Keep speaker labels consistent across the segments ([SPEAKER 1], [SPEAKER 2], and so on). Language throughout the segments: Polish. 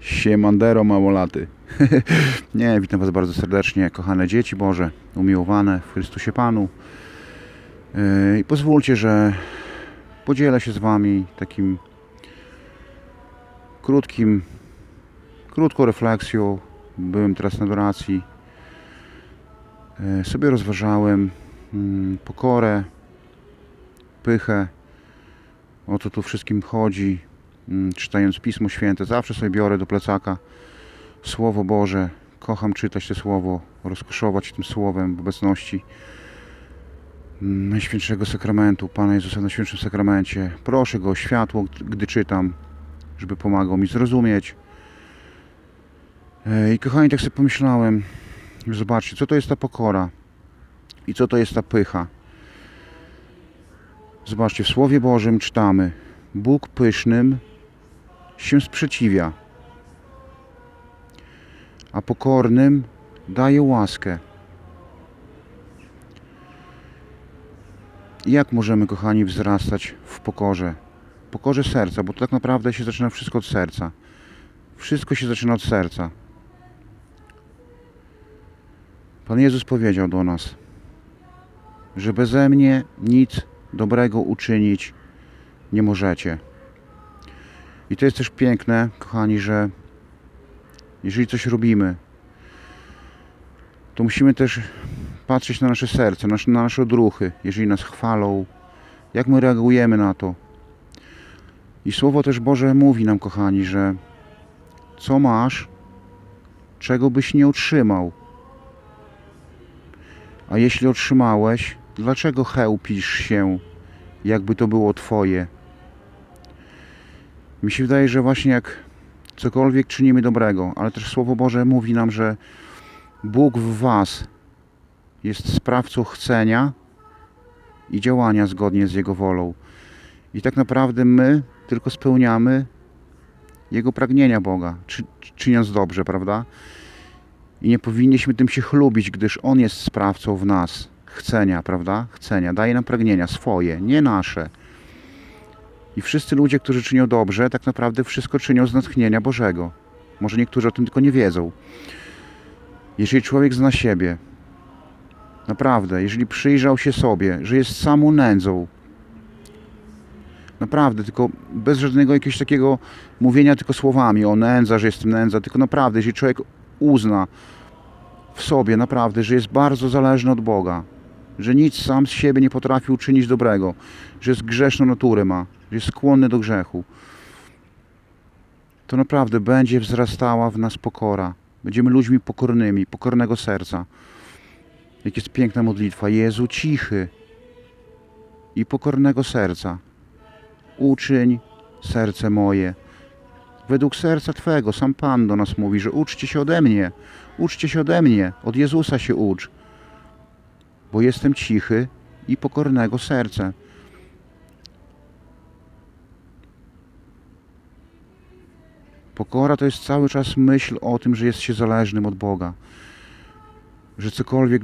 [SPEAKER 1] Siemandero małolaty. Nie, witam Was bardzo serdecznie, kochane dzieci Boże, umiłowane w Chrystusie Panu. Yy, I pozwólcie, że podzielę się z Wami takim krótkim, krótką refleksją. Byłem teraz na adoracji. Yy, Sobie rozważałem mm, pokorę, pychę, o co tu wszystkim chodzi, czytając Pismo Święte. Zawsze sobie biorę do plecaka Słowo Boże. Kocham czytać to Słowo, rozkoszować tym Słowem w obecności mm, Najświętszego Sakramentu, Pana Jezusa na Świętszym Sakramencie. Proszę Go o światło, gdy czytam, żeby pomagał mi zrozumieć. I kochani, tak sobie pomyślałem, zobaczcie, co to jest ta pokora i co to jest ta pycha. Zobaczcie, w Słowie Bożym czytamy: Bóg pysznym się sprzeciwia, a pokornym daje łaskę. Jak możemy, kochani, wzrastać w pokorze? Pokorze serca, bo to tak naprawdę się zaczyna wszystko od serca. Wszystko się zaczyna od serca. Pan Jezus powiedział do nas, że beze mnie nic dobrego uczynić nie możecie. I to jest też piękne, kochani, że jeżeli coś robimy, to musimy też patrzeć na nasze serce, na nasze, na nasze odruchy, jeżeli nas chwalą, jak my reagujemy na to. I Słowo też Boże mówi nam, kochani, że co masz, czego byś nie otrzymał. A jeśli otrzymałeś, dlaczego chełpisz się, jakby to było Twoje? Mi się wydaje, że właśnie jak cokolwiek czynimy dobrego, ale też Słowo Boże mówi nam, że Bóg w Was jest sprawcą chcenia i działania zgodnie z Jego wolą. I tak naprawdę my tylko spełniamy Jego pragnienia Boga, czy, czyniąc dobrze, prawda? I nie powinniśmy tym się chlubić, gdyż On jest sprawcą w nas chcenia, prawda? Chcenia. Daje nam pragnienia swoje, nie nasze. I wszyscy ludzie, którzy czynią dobrze, tak naprawdę wszystko czynią z natchnienia Bożego. Może niektórzy o tym tylko nie wiedzą. Jeżeli człowiek zna siebie, naprawdę, jeżeli przyjrzał się sobie, że jest samą nędzą, naprawdę, tylko bez żadnego jakiegoś takiego mówienia tylko słowami o nędza, że jestem nędza, tylko naprawdę, jeżeli człowiek uzna w sobie naprawdę, że jest bardzo zależny od Boga, że nic sam z siebie nie potrafi uczynić dobrego, że jest grzeszną naturę ma, że jest skłonny do grzechu, to naprawdę będzie wzrastała w nas pokora. Będziemy ludźmi pokornymi, pokornego serca. Jak jest piękna modlitwa. Jezu, cichy i pokornego serca. Uczyń serce moje. Według serca Twego, sam Pan do nas mówi, że uczcie się ode mnie. Uczcie się ode mnie. Od Jezusa się ucz. Bo jestem cichy i pokornego serca. Pokora to jest cały czas myśl o tym, że jest się zależnym od Boga. Że cokolwiek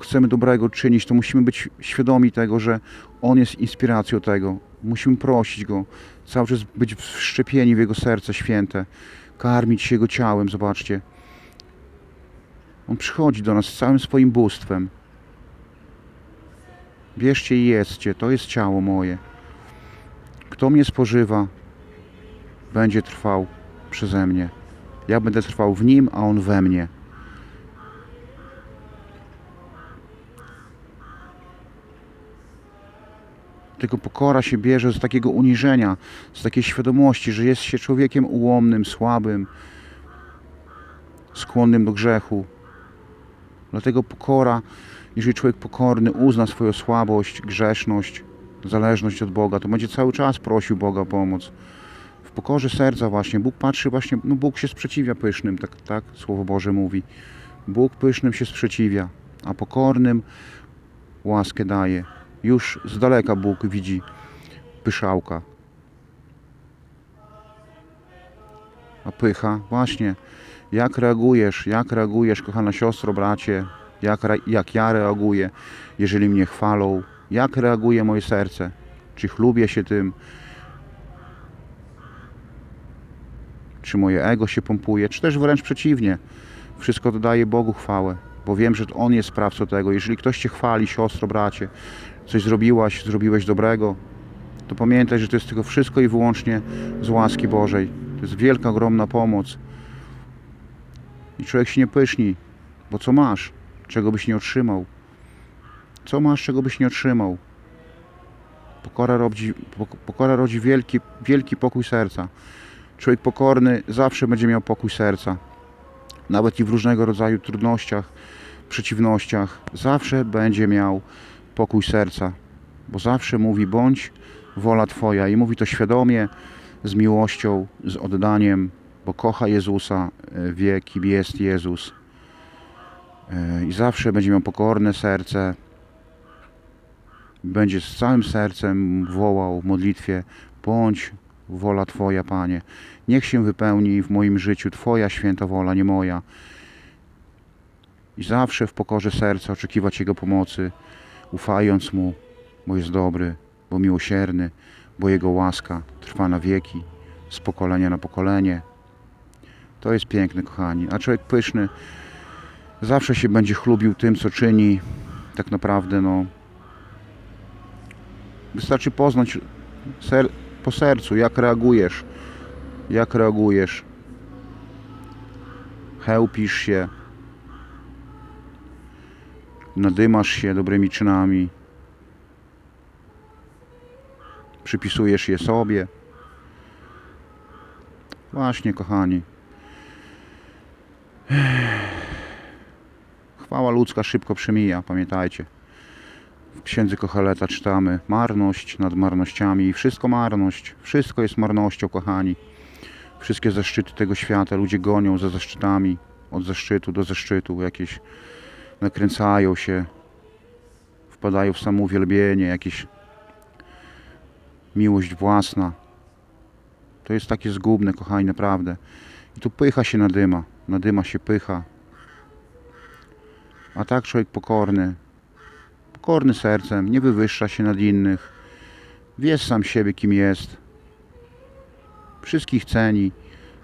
[SPEAKER 1] chcemy dobrego czynić, to musimy być świadomi tego, że On jest inspiracją tego. Musimy prosić Go, cały czas być wszczepieni w Jego serce święte, karmić się Jego ciałem, zobaczcie. On przychodzi do nas z całym swoim bóstwem. Bierzcie i jedzcie, to jest ciało moje. Kto mnie spożywa, będzie trwał przeze mnie. Ja będę trwał w nim, a on we mnie. Tylko pokora się bierze z takiego uniżenia, z takiej świadomości, że jest się człowiekiem ułomnym, słabym, skłonnym do grzechu. Dlatego pokora, jeżeli człowiek pokorny uzna swoją słabość, grzeszność, zależność od Boga, to będzie cały czas prosił Boga o pomoc w pokorze serca właśnie. Bóg patrzy właśnie, no Bóg się sprzeciwia pysznym, tak, tak Słowo Boże mówi. Bóg pysznym się sprzeciwia, a pokornym łaskę daje. Już z daleka Bóg widzi pyszałka. A pycha, właśnie, jak reagujesz, jak reagujesz, kochana siostro, bracie, jak, jak ja reaguję, jeżeli mnie chwalą, jak reaguje moje serce, czy chlubię się tym, czy moje ego się pompuje, czy też wręcz przeciwnie. Wszystko dodaję Bogu chwałę, bo wiem, że On jest sprawcą tego. Jeżeli ktoś Cię chwali, siostro, bracie, coś zrobiłaś, zrobiłeś dobrego, to pamiętaj, że to jest tylko wszystko i wyłącznie z łaski Bożej. To jest wielka, ogromna pomoc. I człowiek się nie pyszni, bo co masz, czego byś nie otrzymał? Co masz, czego byś nie otrzymał? Pokora rodzi, pok- pokora rodzi wielki, wielki pokój serca. Człowiek pokorny zawsze będzie miał pokój serca. Nawet i w różnego rodzaju trudnościach, przeciwnościach, zawsze będzie miał pokój serca. Bo zawsze mówi, bądź wola Twoja. I mówi to świadomie, z miłością, z oddaniem, bo kocha Jezusa, e, wie kim jest Jezus. E, I zawsze będzie miał pokorne serce, będzie z całym sercem wołał w modlitwie: Bądź wola Twoja, Panie. Niech się wypełni w moim życiu Twoja święta wola, nie moja. I zawsze w pokorze serca oczekiwać Jego pomocy, ufając Mu, bo jest dobry, bo miłosierny, bo Jego łaska trwa na wieki, z pokolenia na pokolenie. To jest piękne, kochani. A człowiek pyszny zawsze się będzie chlubił tym, co czyni. Tak naprawdę, no, Wystarczy poznać ser, po sercu, jak reagujesz. Jak reagujesz. Chełpisz się. Nadymasz się dobrymi czynami. Przypisujesz je sobie. Właśnie, kochani. Chwała ludzka szybko przemija, pamiętajcie. W księdze Kocheleta czytamy marność nad marnościami i wszystko marność. Wszystko jest marnością, kochani. Wszystkie zaszczyty tego świata ludzie gonią za zaszczytami. Od zaszczytu do zaszczytu. Jakieś nakręcają się. Wpadają w samouwielbienie. Jakieś miłość własna. To jest takie zgubne, kochani, naprawdę. I tu pycha się nadyma. Nadyma się pycha. A tak człowiek pokorny, pokorny sercem, nie wywyższa się nad innych, wie sam siebie kim jest, wszystkich ceni,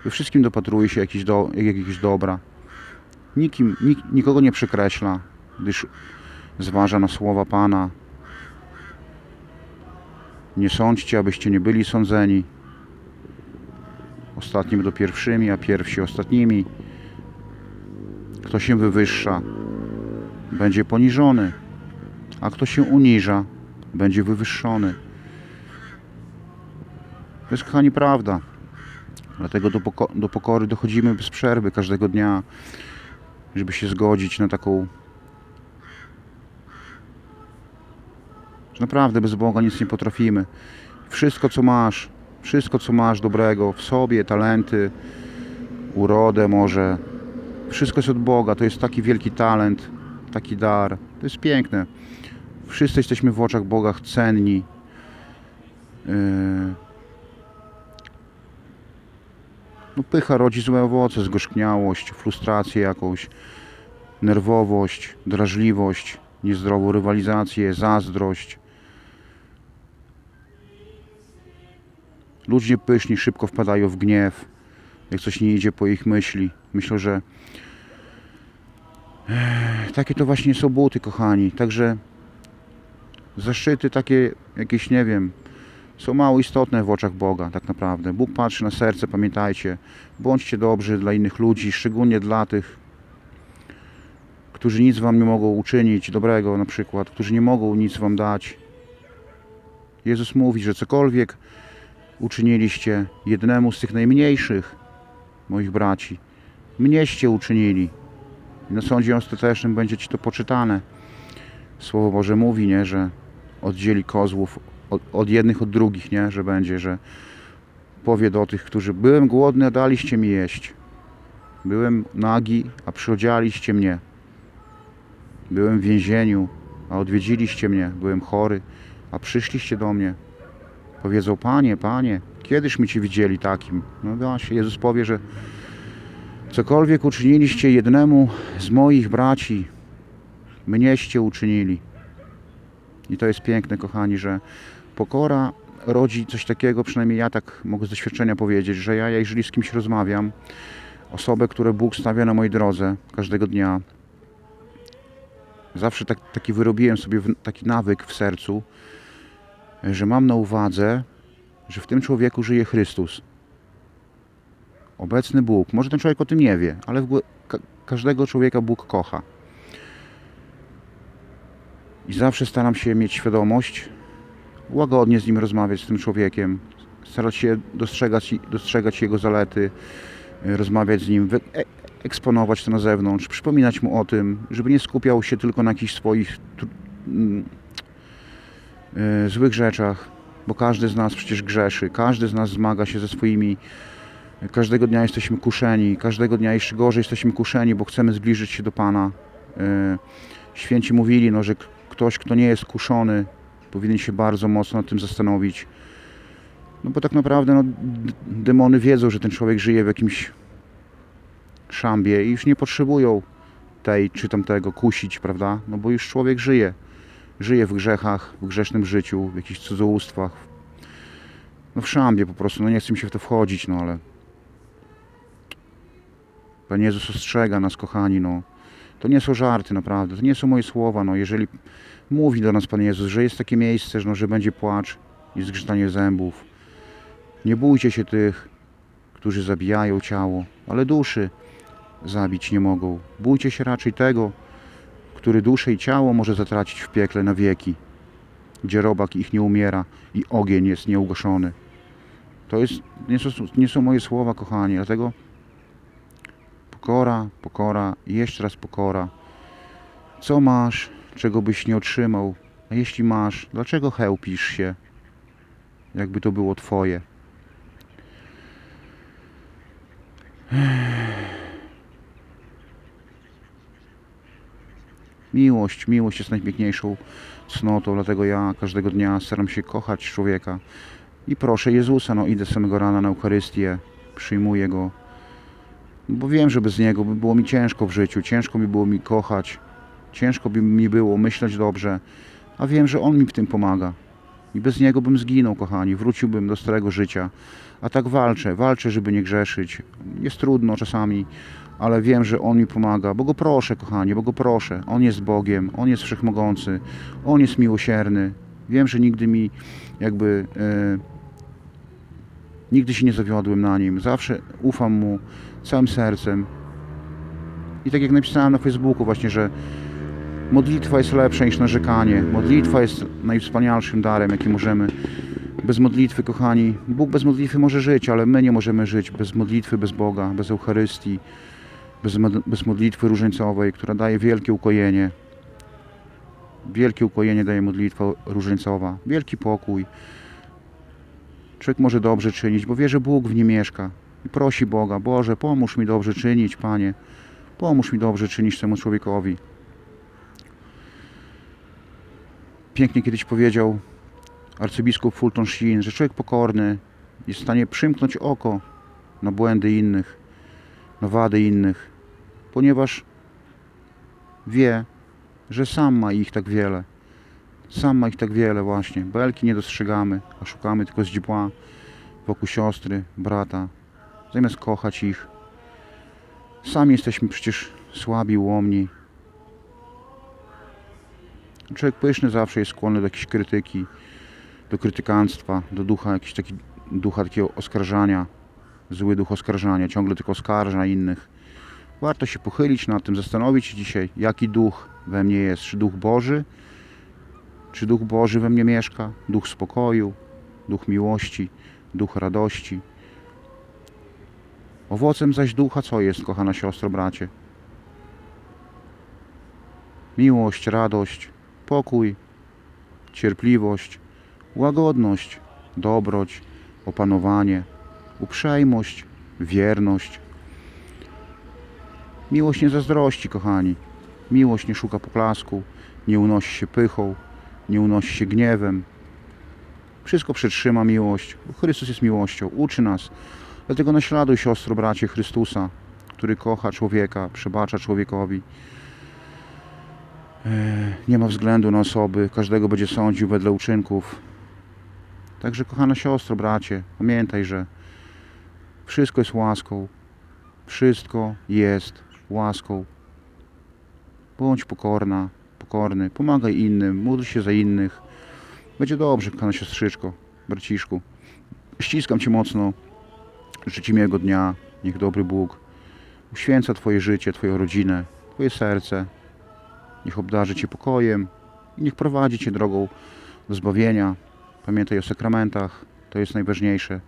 [SPEAKER 1] we wszystkim dopatruje się jakiś do, jakiegoś dobra, Nikim, nik, nikogo nie przekreśla, gdyż zważa na słowa Pana. Nie sądźcie, abyście nie byli sądzeni. Ostatni będą pierwszymi, a pierwsi ostatnimi. Kto się wywyższa, będzie poniżony a kto się uniża, będzie wywyższony. To jest, kochani, prawda. Dlatego do, poko- do pokory dochodzimy bez przerwy każdego dnia, żeby się zgodzić na taką. Że naprawdę bez Boga nic nie potrafimy. Wszystko, co masz, wszystko, co masz dobrego w sobie, talenty, urodę może, wszystko jest od Boga. To jest taki wielki talent, taki dar. To jest piękne. Wszyscy jesteśmy w oczach Boga cenni. Yy. No, pycha rodzi złe owoce, zgorzkniałość, frustrację jakąś, nerwowość, drażliwość, niezdrową rywalizację, zazdrość. Ludzie pyszni szybko wpadają w gniew, jak coś nie idzie po ich myśli. Myślę, że takie to właśnie są buty, kochani. Także zaszczyty takie jakieś, nie wiem, są mało istotne w oczach Boga, tak naprawdę. Bóg patrzy na serce, pamiętajcie. Bądźcie dobrzy dla innych ludzi, szczególnie dla tych, którzy nic wam nie mogą uczynić dobrego, na przykład, którzy nie mogą nic wam dać. Jezus mówi, że cokolwiek uczyniliście jednemu z tych najmniejszych moich braci, mnieście uczynili. I na sądzie ostatecznym będzie ci to poczytane. Słowo Boże mówi, nie, że oddzieli kozłów od, od jednych od drugich, nie, że będzie, że powie do tych, którzy byłem głodny, a daliście mi jeść. Byłem nagi, a przyodzialiście mnie. Byłem w więzieniu, a odwiedziliście mnie. Byłem chory, a przyszliście do mnie. Powiedzą, Panie, Panie, kiedyż my Cię widzieli takim? No właśnie, Jezus powie, że cokolwiek uczyniliście jednemu z moich braci, mnieście uczynili. I to jest piękne, kochani, że pokora rodzi coś takiego, przynajmniej ja tak mogę z doświadczenia powiedzieć, że ja jeżeli z kimś rozmawiam, osobę, które Bóg stawia na mojej drodze każdego dnia, zawsze tak, taki wyrobiłem sobie taki nawyk w sercu, że mam na uwadze, że w tym człowieku żyje Chrystus. Obecny Bóg. Może ten człowiek o tym nie wie, ale ka- każdego człowieka Bóg kocha. I zawsze staram się mieć świadomość, łagodnie z nim rozmawiać, z tym człowiekiem, starać się dostrzegać, dostrzegać jego zalety, y, rozmawiać z nim, e- eksponować to na zewnątrz, przypominać mu o tym, żeby nie skupiał się tylko na jakichś swoich mm, y, złych rzeczach, bo każdy z nas przecież grzeszy, każdy z nas zmaga się ze swoimi Każdego dnia jesteśmy kuszeni, każdego dnia jeszcze gorzej jesteśmy kuszeni, bo chcemy zbliżyć się do Pana. E, Święci mówili, no, że ktoś, kto nie jest kuszony, powinien się bardzo mocno nad tym zastanowić. No bo tak naprawdę no, demony wiedzą, że ten człowiek żyje w jakimś szambie i już nie potrzebują tej czy tamtego kusić, prawda? No bo już człowiek żyje. Żyje w grzechach, w grzesznym życiu, w jakichś cudzołóstwach. No w szambie po prostu, no nie chcę mi się w to wchodzić, no ale Pan Jezus ostrzega nas, kochani, no. To nie są żarty, naprawdę. To nie są moje słowa, no. Jeżeli mówi do nas Pan Jezus, że jest takie miejsce, że, no, że będzie płacz i zgrzytanie zębów. Nie bójcie się tych, którzy zabijają ciało, ale duszy zabić nie mogą. Bójcie się raczej tego, który duszę i ciało może zatracić w piekle na wieki, gdzie robak ich nie umiera i ogień jest nieugaszony. To jest, nie są, nie są moje słowa, kochani, dlatego Pokora, pokora i jeszcze raz pokora. Co masz, czego byś nie otrzymał? A jeśli masz, dlaczego chełpisz się, jakby to było twoje? Miłość, miłość jest najpiękniejszą cnotą, dlatego ja każdego dnia staram się kochać człowieka i proszę Jezusa, no idę samego rana na Eucharystię, przyjmuję Go, bo wiem, że bez Niego by było mi ciężko w życiu, ciężko mi było mi kochać, ciężko by mi było myśleć dobrze, a wiem, że On mi w tym pomaga. I bez Niego bym zginął, kochani, wróciłbym do starego życia. A tak walczę, walczę, żeby nie grzeszyć. Jest trudno czasami, ale wiem, że On mi pomaga, bo Go proszę, kochani, bo Go proszę. On jest Bogiem, On jest Wszechmogący, On jest miłosierny. Wiem, że nigdy mi jakby... e, nigdy się nie zawiodłem na Nim. Zawsze ufam Mu całym sercem. I tak jak napisałem na Facebooku właśnie, że modlitwa jest lepsza niż narzekanie. Modlitwa jest najwspanialszym darem, jaki możemy. Bez modlitwy, kochani, Bóg bez modlitwy może żyć, ale my nie możemy żyć bez modlitwy, bez Boga, bez Eucharystii, bez, bez modlitwy różańcowej, która daje wielkie ukojenie. Wielkie ukojenie daje modlitwa różańcowa, wielki pokój. Człowiek może dobrze czynić, bo wie, że Bóg w nim mieszka. I prosi Boga, Boże, pomóż mi dobrze czynić, Panie. Pomóż mi dobrze czynić temu człowiekowi. Pięknie kiedyś powiedział arcybiskup Fulton Sheen, że człowiek pokorny jest w stanie przymknąć oko na błędy innych, na wady innych, ponieważ wie, że sam ma ich tak wiele. Sam ma ich tak wiele właśnie. Belki nie dostrzegamy, a szukamy tylko źdźbła wokół siostry, brata, zamiast kochać ich. Sami jesteśmy przecież słabi, łomni. Człowiek pyszny zawsze jest skłonny do jakiejś krytyki, do krytykanstwa, do ducha, jakiś taki ducha takiego oskarżania, zły duch oskarżania, ciągle tylko oskarża innych. Warto się pochylić nad tym, zastanowić się dzisiaj, jaki duch we mnie jest. Czy duch Boży, czy duch Boży we mnie mieszka? Duch spokoju, duch miłości, duch radości. Owocem zaś ducha co jest, kochana siostro, bracie? Miłość, radość, pokój, cierpliwość, łagodność, dobroć, opanowanie, uprzejmość, wierność. Miłość nie zazdrości, kochani. Miłość nie szuka poklasku, nie unosi się pychą, nie unosi się gniewem. Wszystko przetrzyma miłość, Chrystus jest miłością, uczy nas. Dlatego naśladuj siostro, bracie Chrystusa, który kocha człowieka, przebacza człowiekowi. E, Nie ma względu na osoby, każdego będzie sądził wedle uczynków. Także kochana siostro, bracie, pamiętaj, że wszystko jest łaską. Wszystko jest łaską. Bądź pokorna, pokorny, pomagaj innym, módl się za innych. Będzie dobrze, kochana siostrzyczko, braciszku. Ściskam Cię mocno. Życzę miłego dnia. Niech dobry Bóg uświęca Twoje życie, Twoją rodzinę, Twoje serce. Niech obdarzy Cię pokojem i niech prowadzi Cię drogą do zbawienia. Pamiętaj o sakramentach, to jest najważniejsze.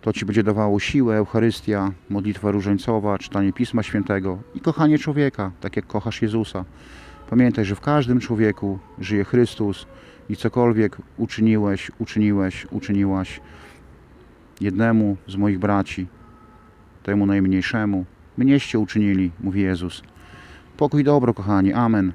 [SPEAKER 1] To Ci będzie dawało siłę, Eucharystia, modlitwa różańcowa, czytanie Pisma Świętego i kochanie człowieka, tak jak kochasz Jezusa. Pamiętaj, że w każdym człowieku żyje Chrystus i cokolwiek uczyniłeś, uczyniłeś, uczyniłaś jednemu z moich braci, temu najmniejszemu, mnieście uczynili, mówi Jezus. Pokój dobro, kochani. Amen.